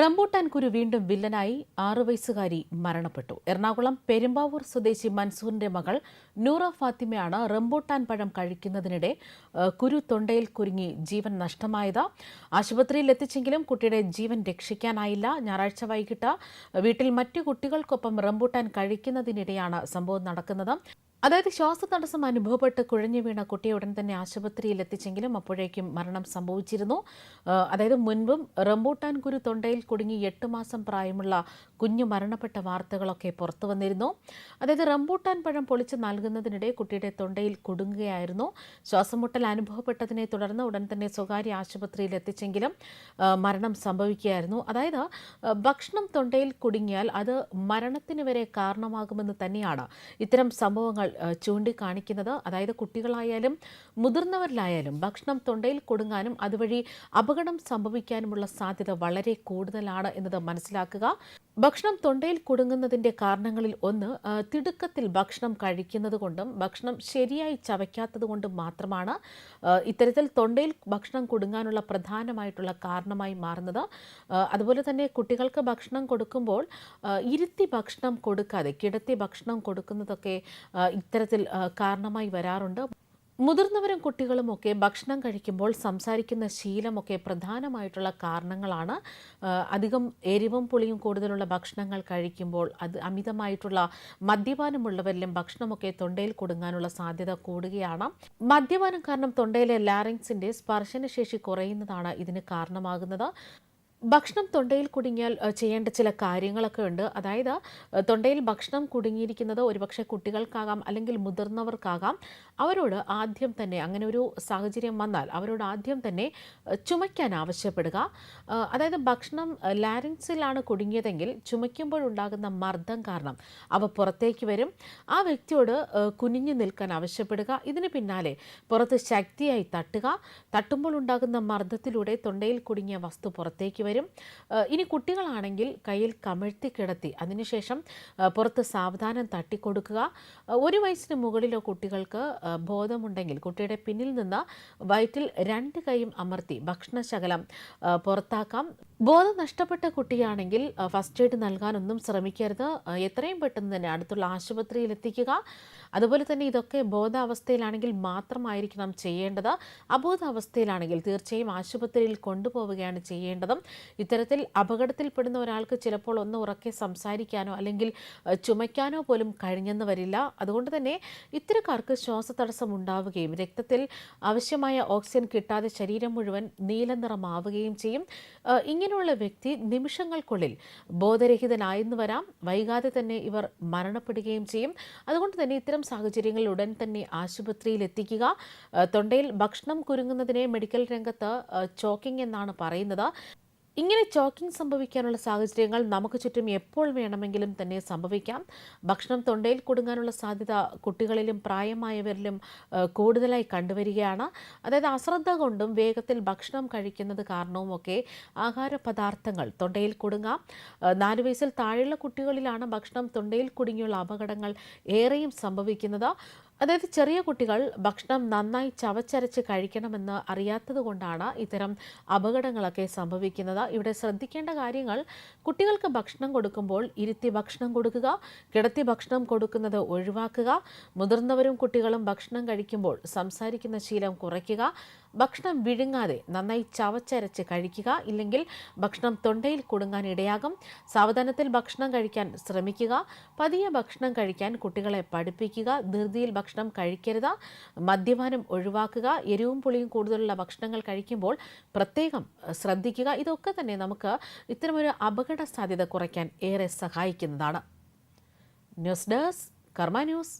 Rambutan കുരു വീണ്ടും വില്ലനായി ആറു വയസ്സുകാരി മരണപ്പെട്ടു. എറണാകുളം പെരുമ്പാവൂർ സ്വദേശി മൻസൂറിന്റെ മകൾ നൂറ ഫാത്തിമയാണ് റംബൂട്ടാൻ പഴം കഴിക്കുന്നതിനിടെ കുരു തൊണ്ടയിൽ കുരുങ്ങി ജീവൻ നഷ്ടമായത്. ആശുപത്രിയിൽ എത്തിച്ചെങ്കിലും കുട്ടിയുടെ ജീവൻ രക്ഷിക്കാനായില്ല. ഞായറാഴ്ച വൈകിട്ട് വീട്ടിൽ മറ്റു കുട്ടികൾക്കൊപ്പം റംബൂട്ടാൻ കഴിക്കുന്നതിനിടെയാണ് സംഭവം നടക്കുന്നത്. അതായത് ശ്വാസതടസ്സം അനുഭവപ്പെട്ട് കുഴഞ്ഞു വീണ കുട്ടിയെ ഉടൻ തന്നെ ആശുപത്രിയിൽ എത്തിച്ചെങ്കിലും അപ്പോഴേക്കും മരണം സംഭവിച്ചിരുന്നു. അതായത് മുൻപും റംബൂട്ടാൻ കുരു തൊണ്ടയിൽ കുടുങ്ങി എട്ട് മാസം പ്രായമുള്ള കുഞ്ഞു മരണപ്പെട്ട വാർത്തകളൊക്കെ പുറത്തു വന്നിരുന്നു. അതായത് റംബൂട്ടാൻ പഴം പൊളിച്ച് നൽകുന്നതിനിടെ കുട്ടിയുടെ തൊണ്ടയിൽ കുടുങ്ങുകയായിരുന്നു. ശ്വാസം മുട്ടൽ അനുഭവപ്പെട്ടതിനെ തുടർന്ന് ഉടൻ തന്നെ സ്വകാര്യ ആശുപത്രിയിൽ എത്തിച്ചെങ്കിലും മരണം സംഭവിക്കുകയായിരുന്നു. അതായത് ഭക്ഷണം തൊണ്ടയിൽ കുടുങ്ങിയാൽ അത് മരണത്തിന് വരെ കാരണമാകുമെന്ന് തന്നെയാണ് ഇത്തരം സംഭവങ്ങൾ ചൂണ്ടിക്കാണിക്കുന്നത്. അതായത് കുട്ടികളായാലും മുതിർന്നവരിലായാലും ഭക്ഷണം തൊണ്ടയിൽ കൊടുങ്ങാനും അതുവഴി അപകടം സംഭവിക്കാനുമുള്ള സാധ്യത വളരെ കൂടുതലാണ് എന്നത് മനസ്സിലാക്കുക. ഭക്ഷണം തൊണ്ടയിൽ കുടുങ്ങുന്നതിന്റെ കാരണങ്ങളിൽ ഒന്ന് തിടുക്കത്തിൽ ഭക്ഷണം കഴിക്കുന്നത് കൊണ്ടും ഭക്ഷണം ശരിയായി ചവയ്ക്കാത്തത് കൊണ്ടും മാത്രമാണ് ഇത്തരത്തിൽ തൊണ്ടയിൽ ഭക്ഷണം കൊടുങ്ങാനുള്ള പ്രധാനമായിട്ടുള്ള കാരണമായി മാറുന്നത്. അതുപോലെ തന്നെ കുട്ടികൾക്ക് ഭക്ഷണം കൊടുക്കുമ്പോൾ ഇരുത്തി ഭക്ഷണം കൊടുക്കാതെ കിടത്തി ഭക്ഷണം കൊടുക്കുന്നതൊക്കെ ഇത്തരത്തിൽ കാരണമായി വരാറുണ്ട്. മുതിർന്നവരും കുട്ടികളും ഒക്കെ ഭക്ഷണം കഴിക്കുമ്പോൾ സംസാരിക്കുന്ന ശീലമൊക്കെ പ്രധാനമായിട്ടുള്ള കാരണങ്ങളാണ്. അധികം എരിവും പുളിയും കൂടുതലുള്ള ഭക്ഷണങ്ങൾ കഴിക്കുമ്പോൾ അത് അമിതമായിട്ടുള്ള മദ്യപാനമുള്ളവരിലും ഭക്ഷണമൊക്കെ തൊണ്ടയിൽ കൊടുങ്ങാനുള്ള സാധ്യത കൂടുകയാണ്. മദ്യപാനം കാരണം തൊണ്ടയിലെ ലാറിങ്സിന്റെ സ്പർശനശേഷി കുറയുന്നതാണ് ഇതിന് കാരണമാകുന്നത്. ഭക്ഷണം തൊണ്ടയിൽ കുടുങ്ങിയാൽ ചെയ്യേണ്ട ചില കാര്യങ്ങളൊക്കെ ഉണ്ട്. അതായത് തൊണ്ടയിൽ ഭക്ഷണം കുടുങ്ങിയിരിക്കുന്നത് ഒരുപക്ഷെ കുട്ടികൾക്കാകാം അല്ലെങ്കിൽ മുതിർന്നവർക്കാകാം. അവരോട് ആദ്യം തന്നെ അങ്ങനെ ഒരു സാഹചര്യം വന്നാൽ അവരോട് ആദ്യം തന്നെ ചുമയ്ക്കാൻ ആവശ്യപ്പെടുക. അതായത് ഭക്ഷണം ലാരൻസിലാണ് കുടുങ്ങിയതെങ്കിൽ ചുമയ്ക്കുമ്പോഴുണ്ടാകുന്ന മർദ്ദം കാരണം അവ പുറത്തേക്ക് വരും. ആ വ്യക്തിയോട് കുനിഞ്ഞു നിൽക്കാൻ ആവശ്യപ്പെടുക. ഇതിന് പിന്നാലെ പുറത്ത് ശക്തിയായി തട്ടുക. തട്ടുമ്പോൾ ഉണ്ടാകുന്ന മർദ്ദത്തിലൂടെ തൊണ്ടയിൽ കുടുങ്ങിയ വസ്തു പുറത്തേക്ക് വരും. ഏഹ് ഇനി കുട്ടികളാണെങ്കിൽ കയ്യിൽ കമിഴ്ത്തി കിടത്തി അതിനുശേഷം പുറത്ത് സാവധാനം തട്ടിക്കൊടുക്കുക. ഒരു വയസ്സിന് മുകളിലോ കുട്ടികൾക്ക് ബോധമുണ്ടെങ്കിൽ കുട്ടിയുടെ പിന്നിൽ നിന്ന് വയറ്റിൽ രണ്ട് കൈയും അമർത്തി ഭക്ഷണശകലം പുറത്താക്കാം. ബോധം നഷ്ടപ്പെട്ട കുട്ടിയാണെങ്കിൽ ഫസ്റ്റ് എയ്ഡ് നൽകാനൊന്നും ശ്രമിക്കരുത്. എത്രയും പെട്ടെന്ന് തന്നെ അടുത്തുള്ള ആശുപത്രിയിൽ എത്തിക്കുക. അതുപോലെ തന്നെ ഇതൊക്കെ ബോധാവസ്ഥയിലാണെങ്കിൽ മാത്രമായിരിക്കണം ചെയ്യേണ്ടത്. അബോധാവസ്ഥയിലാണെങ്കിൽ തീർച്ചയായും ആശുപത്രിയിൽ കൊണ്ടുപോവുകയാണ് ചെയ്യേണ്ടതും. ഇത്തരത്തിൽ അപകടത്തിൽപ്പെടുന്ന ഒരാൾക്ക് ചിലപ്പോൾ ഒന്ന് ഉറക്കെ സംസാരിക്കാനോ അല്ലെങ്കിൽ ചുമയ്ക്കാനോ പോലും കഴിഞ്ഞെന്ന് വരില്ല. അതുകൊണ്ട് തന്നെ ഇത്തരക്കാർക്ക് ശ്വാസതടസ്സം ഉണ്ടാവുകയും രക്തത്തിൽ ആവശ്യമായ ഓക്സിജൻ കിട്ടാതെ ശരീരം മുഴുവൻ നീല നിറമാവുകയും ചെയ്യും. അഹ്, ഇങ്ങനെയുള്ള വ്യക്തി നിമിഷങ്ങൾക്കുള്ളിൽ ബോധരഹിതനായെന്ന് വരാം. വൈകാതെ തന്നെ ഇവർ മരണപ്പെടുകയും ചെയ്യും. അതുകൊണ്ട് തന്നെ ഇത്തരം സാഹചര്യങ്ങളിൽ ഉടൻ തന്നെ ആശുപത്രിയിൽ എത്തിക്കുക. തൊണ്ടയിൽ ഭക്ഷണം കുരുങ്ങുന്നതിനെ മെഡിക്കൽ രംഗത്ത് ചോക്കിംഗ് എന്നാണ് പറയുന്നത്. ഇങ്ങനെ ചോക്കിംഗ് സംഭവിക്കാനുള്ള സാഹചര്യങ്ങൾ നമുക്ക് ചുറ്റും എപ്പോൾ വേണമെങ്കിലും തന്നെ സംഭവിക്കാം. ഭക്ഷണം തൊണ്ടയിൽ കുടുങ്ങാനുള്ള സാധ്യത കുട്ടികളിലും പ്രായമായവരിലും കൂടുതലായി കണ്ടുവരികയാണ്. അതായത് അശ്രദ്ധ കൊണ്ടും വേഗത്തിൽ ഭക്ഷണം കഴിക്കുന്നത് കാരണവുമൊക്കെ ആഹാര പദാർത്ഥങ്ങൾ തൊണ്ടയിൽ കുടുങ്ങാം. നാല് വയസ്സിൽ താഴെയുള്ള കുട്ടികളിലാണ് ഭക്ഷണം തൊണ്ടയിൽ കുടുങ്ങിയുള്ള അപകടങ്ങൾ ഏറെയും സംഭവിക്കുന്നത്. അതായത് ചെറിയ കുട്ടികൾ ഭക്ഷണം നന്നായി ചവച്ചരച്ച് കഴിക്കണമെന്ന് അറിയാത്തത് കൊണ്ടാണ് ഇത്തരം അപകടങ്ങളൊക്കെ സംഭവിക്കുന്നത്. ഇവിടെ ശ്രദ്ധിക്കേണ്ട കാര്യങ്ങൾ കുട്ടികൾക്ക് ഭക്ഷണം കൊടുക്കുമ്പോൾ ഇരുത്തി ഭക്ഷണം കൊടുക്കുക കിടത്തി ഭക്ഷണം കൊടുക്കുന്നത് ഒഴിവാക്കുക മുതിർന്നവരും കുട്ടികളും ഭക്ഷണം കഴിക്കുമ്പോൾ സംസാരിക്കുന്ന ശീലം കുറയ്ക്കുക ഭക്ഷണം വിഴുങ്ങാതെ നന്നായി ചവച്ചരച്ച് കഴിക്കുക ഇല്ലെങ്കിൽ ഭക്ഷണം തൊണ്ടയിൽ കുടുങ്ങാൻ ഇടയാകും. സാവധാനത്തിൽ ഭക്ഷണം കഴിക്കാൻ ശ്രമിക്കുക പതിയെ ഭക്ഷണം കഴിക്കാൻ കുട്ടികളെ പഠിപ്പിക്കുക ധൃതിയിൽ ഭക്ഷണം കഴിക്കരുത് മദ്യപാനം ഒഴിവാക്കുക എരിവും പുളിയും കൂടുതലുള്ള ഭക്ഷണങ്ങൾ കഴിക്കുമ്പോൾ പ്രത്യേകം ശ്രദ്ധിക്കുക. ഇതൊക്കെ തന്നെ നമുക്ക് ഇത്തരമൊരു അപകട സാധ്യത കുറയ്ക്കാൻ ഏറെ സഹായിക്കുന്നതാണ്. News desk Karma news.